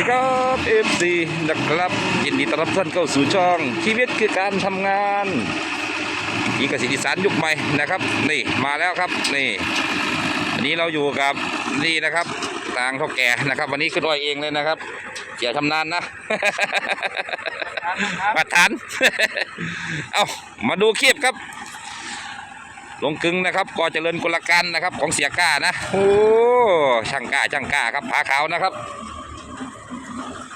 ดีครับเอฟซีนะครับยินดีต้อนรับท่านเข้าสู่ช่องชีวิตคือการทำงานอีกสิทธิสารยุคใหม่นะครับนี่มาแล้วครับนี่อันนี้เราอยู่กับนี่นะครับทางเท่าแก่นะครับ วันนี้ขึ้นอ้อยเองเลยนะครับเสียชำนาญนะประธานเอามาดูคลิปครับ ลงกึงนะครับก่อเจริญกลการนะครับของเสียก้านะโอ้ช่างกล้าช่างกล้าครับผาขาวนะครับ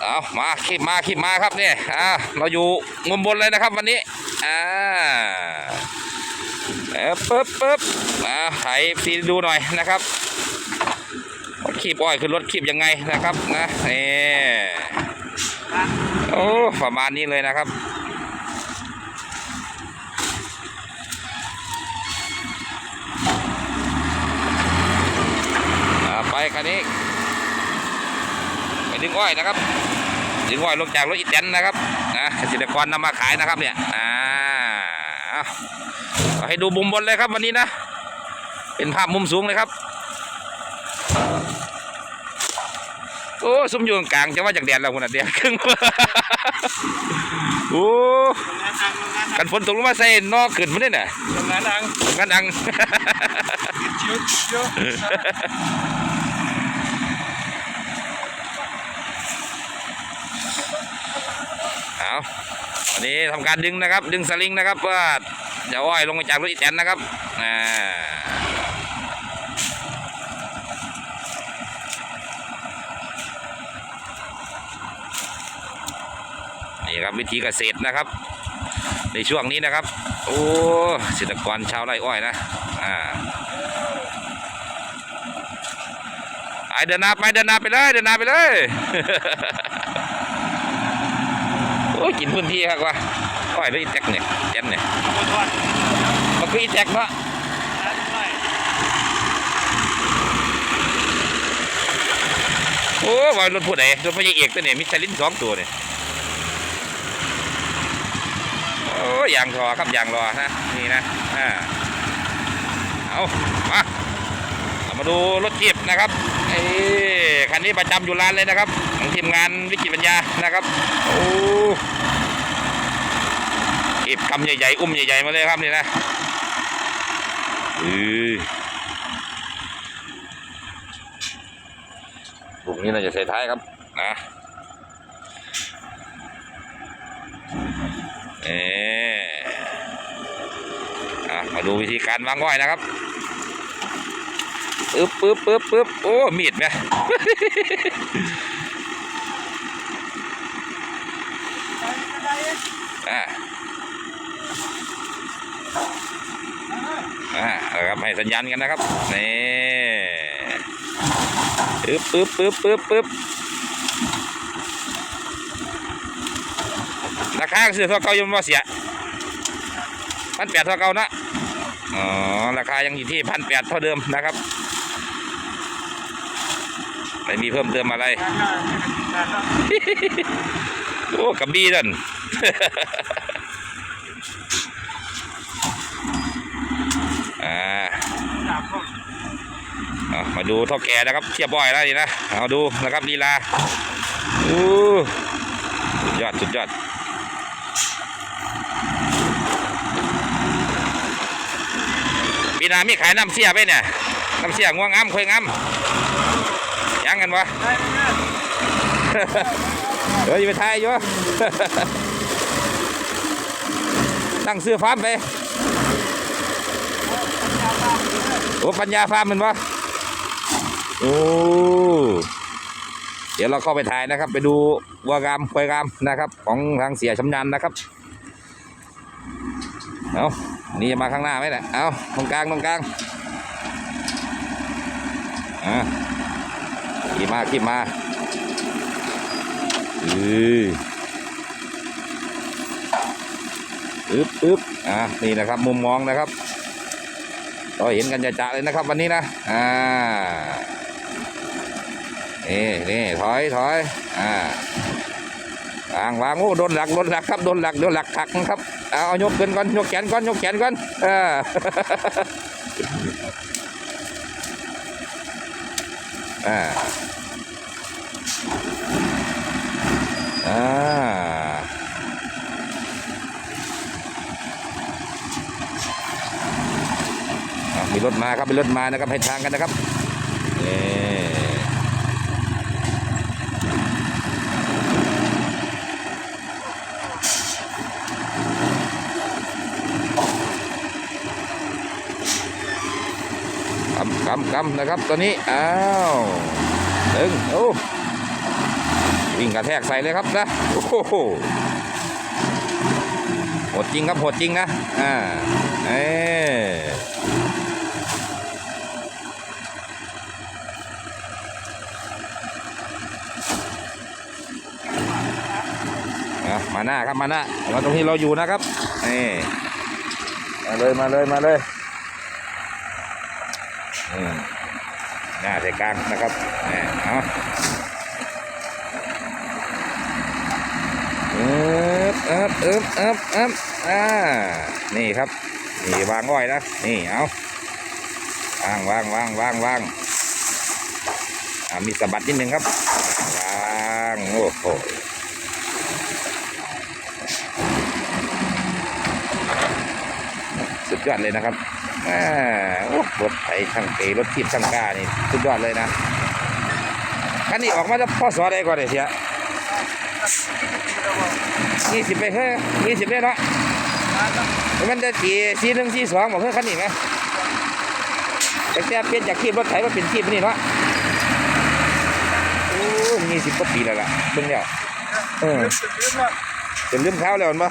เอามาขีบมาขีบมาครับเนี่ยอ่าเราอยู่งมบนเลยนะครับวันนี้อ่าเอ๊ะปึ๊บปึ๊บมาไถซีดูหน่อยนะครับขีบอ้อยคือรถขีบยังไงนะครับนะนี่โอ้ประมาณนี้เลยนะครับอ่าไปคันนี้ไปดึงอ้อยนะครับ ดึงอ้อยลงจากรถอีแตนนะครับนะเกษตรกรนำมาขายนะครับเนี่ยอ่าเอาเอาให้ดูมุมบนเลยครับวันนี้นะ เป็นภาพมุมสูงเลยครับโอ้ซุ้มอยู่กลางจะว่าจากแดดแล้วคนน่ะเดียวครึ่งโอ้งานอังงานกันฝนตกลงมาใส่นอกขึ้นมาเนี่ยน่ะงานอังกันดัง ชิวชิว เอาวันนี้ทำการดึงนะครับ ดึงสลิงนะครับว่าจะอ้อยลงมาจากรถอีแตนนะครับอ่านี่ครับวิธีเกษตรนะครับ ในช่วงนี้นะครับ โอ้เกษตรกรชาวไร่อ้อยนะอ่าไปเดินหน้าไปเดินหน้าไปเลยเดินหน้าไปเลย โอ้ยกินพื้นที่ครับว่าอ้อยแล้วอีแท็กเนี่ยแจนเนี่ยมันคืออีแท็กเนาะโอ้ว่ารถผู้ใดรถพยาเอกตัวเนี่ยมิชลินสองตัวเนี่ยโอ้ยางรอครับยางรอนะนี่นะอ่าเอามามาดูรถจียบนะครับไอ้คันนี้ประจำอยู่ร้านเลยนะครับของทีมงานวิจิตรปัญญานะครับโอ้ เก็บกำใหญ่ๆ อุ้มใหญ่ๆ มาเลยครับนี่นะอือลูกนี้เราจะใส่ท้ายครับนะเอออะมาดูวิธีการวางอ้อยนะครับปึ๊บปึ๊บปึ๊บปึ๊บโอ้มีดไหม อ่า อ่าเอาละครับให้สัญญาณกันนะครับนี่ปึ๊บปึ๊บปึ๊บปึ๊บปึ๊บราคาซื้อเท่าเก่ายังว่าเสียพันแปดเท่าเก่านะอ๋อราคายังอยู่ที่พันแปดเท่าเดิมนะครับไม่มีเพิ่มเติมอะไร โอ้กับบีนั่น อ่า สามคน เอามา ดูเท่าแก่นะครับเทียบบ่อยแล้วนี่นะเอาดูนะครับลีลาอู้สุดยอดสุดยอดปีหนามีขายน้ำเสียไปเนี่ยน้ำเสียง่วงงามควยงามยังกันวะได้ไหมเนี่ยเดี๋ยวอย่าไปทายอยู่ตั้งเสื้อฟาร์มไปโอ้ปัญญาฟาร์มมันวะ โอ้เดี๋ยวเราเข้าไปถ่ายนะครับ ไปดูวัวงามควายงามนะครับ ของทางเสียชำนาญนะครับเอานี่จะมาข้างหน้าไหมเนี่ยเอาตรงกลางตรงกลางอะขี่มาขี่มาอืออึ๊บอึ๊บอะนี่นะครับ มุมมองนะครับเราเห็นกันจะๆเลยนะครับ วันนี้นะอ่า นี่นี่ถอยถอยอ่าวางวางโอ้โดนหลักโดนหลักครับโดนหลักโดนหลักขักครับเอายกเกินก่อนยกแขนก่อนยกแขนก่อนเอออ่าอ่ามีรถมาครับมีรถมานะครับให้ทางกันนะครับ กำกำนะครับตัวนี้ อ้าวดึงโอ้วิ่งกระแทกใส่เลยครับนะ โอ้โหโหดจริงครับโหดจริงนะ อ่า เอ้อะมาหน้าครับมาหน้ามาตรงที่เราอยู่นะครับนี่มาเลยมาเลยมาเลย หน้าใจกลางนะครับนี่เอาเอิบเอิบเอิบเอิบเอิบอ่า นี่ครับ นี่วางอ้อยนะ นี่ เอาวางวางวางวางวางอ่ามีสะบัดนิดนึงครับวางโอ้โหสุดยอดเลยนะครับ อ่ารถไถช่างเกรถทีบช่างก้านี่สุดยอดเลยนะคันนี้ออกมาจะพ่อสอได้ก่อนเลยเสียยี่สิบไปเฮ้ยยี่สิบไปเนาะมันจะสี่สี่หนึ่งสี่สองบอกเฮ้ยคันนี้ไหมแต่แค่เปลี่ยนจากทีบรถไถมาเป็นทีบนี่เนาะโอ้ยี่สิบกว่าปีแล้วล่ะเบิ่งแล้วเออลืมละจะลืมเท้าแล้วเห็นปะ แหม่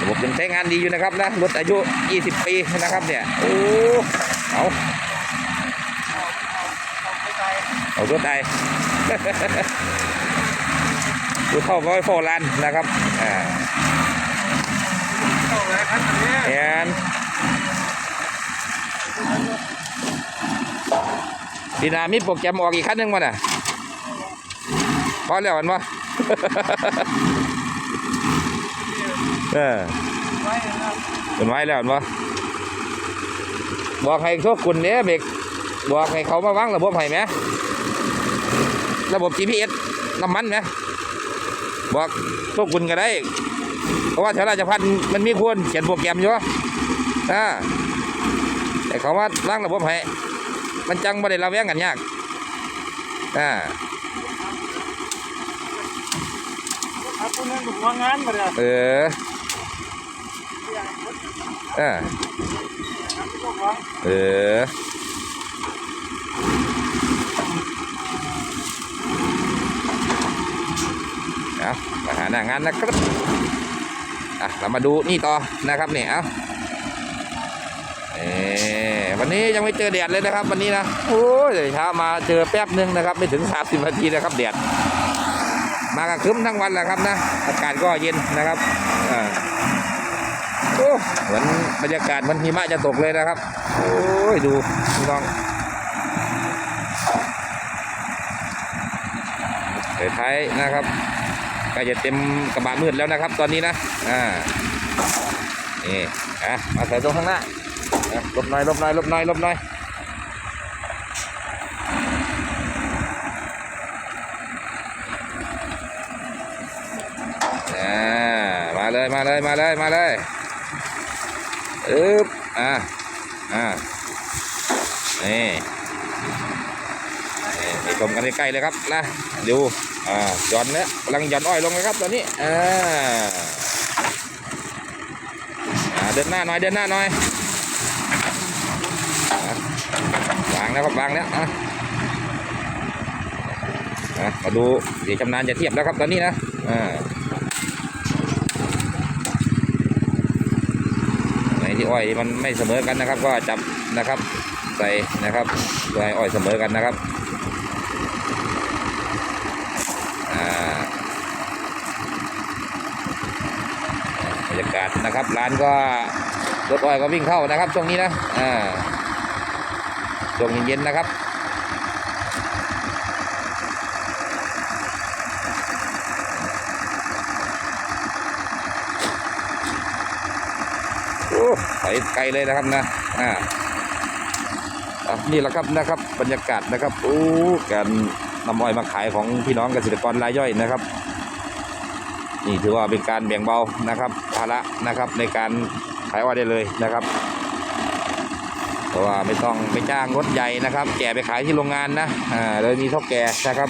ระบบยังใช้งานดีอยู่นะครับนะรถอายุ 20 ปีนะครับเนี่ยโอ้เอาเอาไปไอารถได้ดูเข้าร้อยโฟลันนะครับอ่าเข้าไปคันนี้แอนดีนามีโปรแกรมออกอีกคันหนึ่งวะน่ะพอแล้วมันวะ เออไว้นะเป็นไว้แล้วเห็นปะบอกให้โชคคุณเนี่ยเบรกบอกให้เขามาวางระบบให้ไหมระบบ GPS น้ำมันไหมบอกโชคคุณก็ได้ เพราะว่าแถวราชพัฒน์มันมีคนเขียนโปรแกรมอยู่อ่าแต่เขาว่าล้างระบบให้มันจังบ่ได้ระแวงกันยากอ่าถ้าคุณนั่งกับหัวงานมาเลยเออเออเออเอามาหาหน้างานนะครับ อะ เรามาดูนี่ต่อนะครับเนี่ยเอาเออวันนี้ยังไม่เจอแดดเลยนะครับ วันนี้นะ โอ้ยเดี๋ยวเช้ามาเจอแป๊บหนึงนะครับ ไม่ถึง 30นาทีนะครับแดด มากับครึ้มทั้งวันแหละครับนะ อากาศก็เย็นนะครับอ่า โอ้เหมือนบรรยากาศเหมันหิมะจะตกเลยนะครับ โอ้ยดูพี่น้องเท้ายนะครับก็จะเต็มกระบะมืดแล้วนะครับ ตอนนี้นะ อ่า นี่อะมาใส่ตรงข้างหน้าลบหน่อยลบหน่อยลบหน่อยลบหน่อยอ่ามาเลยมาเลยมาเลยมาเลย อึ๊บอ่าอ่านี่นี่ไปชมกันใกล้ๆเลยครับนะดูอ่าหย่อนเนี่ยกำลังหย่อนอ้อยลงนะครับตอนนี้อ่าอ่าเดินหน้าหน่อยเดินหน้าหน่อยอวางแล้วครับวางแล้วอะอะมาดูเดี๋ยวชำนาญจะเทียบแล้วครับตอนนี้นะอ่า ไหน ที่อ้อยมันไม่เสมอกันนะครับ ก็จับนะครับ ใส่นะครับเพื่อให้อ้อยเสมอกันนะครับอ่าบรรยากาศนะครับ ร้านก็รถอ้อยก็วิ่งเข้านะครับ ช่วงนี้นะอ่าช่วงเย็นๆนะครับ โอ้ไปไกลเลยนะครับนะอ่านี่แหละครับนะครับบรรยากาศนะครับโอ้การนำอ้อยมาขายของพี่น้องเกษตรกรรายย่อยนะครับ นี่ถือว่าเป็นการแบ่งเบานะครับภาระนะครับในการขายอ้อยได้เลยนะครับ เพราะว่าไม่ต้องไปจ้างรถใหญ่นะครับ แก่ไปขายที่โรงงานนะอ่าเลยมีเท่าแก่นะครับ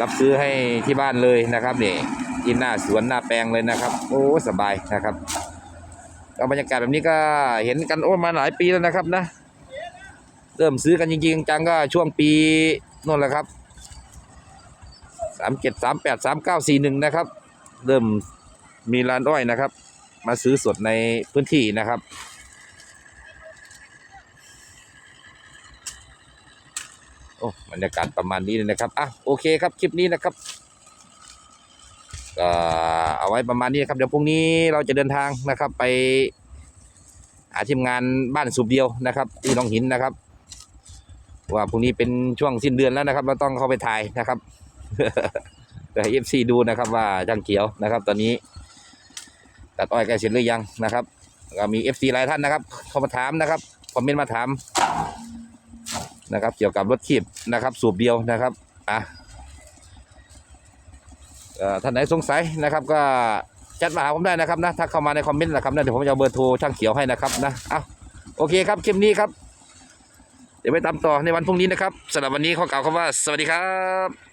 รับซื้อให้ที่บ้านเลยนะครับนี่กินหน้าสวนหน้าแปลงเลยนะครับ โอ้สบายนะครับ บรรยากาศแบบนี้ก็เห็นกันโอ้มาหลายปีแล้วนะครับนะ เริ่มซื้อกันจริงๆจังก็ช่วงปีนู่นแหละครับสามเจ็ดสามแปดสามเก้าสี่หนึ่งนะครับ เริ่มมีร้านอ้อยนะครับ มาซื้อสดในพื้นที่นะครับโอ้บรรยากาศประมาณนี้เลยนะครับอะโอเคครับคลิปนี้นะครับ ก็เอาไว้ประมาณนี้ครับเดี๋ยวพรุ่งนี้เราจะเดินทางนะครับไปหาทีมงานบ้านสูบเดียวนะครับ ที่หนองหินนะครับ ว่าพรุ่งนี้เป็นช่วงสิ้นเดือนแล้วนะครับ เราต้องเข้าไปถ่ายนะครับเพื่อให้เอฟซีดูนะครับว่าจังเขียวนะครับ ตอนนี้ตัดอ้อยใกล้เสร็จหรือยังนะครับ ก็มีเอฟซีหลายท่านนะครับ เข้ามาถามนะครับคอมเมนต์มาถามนะครับ เกี่ยวกับรถขีบนะครับ สูบเดียวนะครับอะ ท่านไหนสงสัยนะครับก็แชทมาหาผมได้นะครับนะถ้าเข้ามาในคอมเมนต์นะครับนะเดี๋ยวผมจะเอาเบอร์โทรช่างเขียวให้นะครับนะเอาโอเคครับคลิปนี้ครับ เดี๋ยวไปตามต่อในวันพรุ่งนี้นะครับสำหรับวันนี้ขอกล่าวคำว่าสวัสดีครับ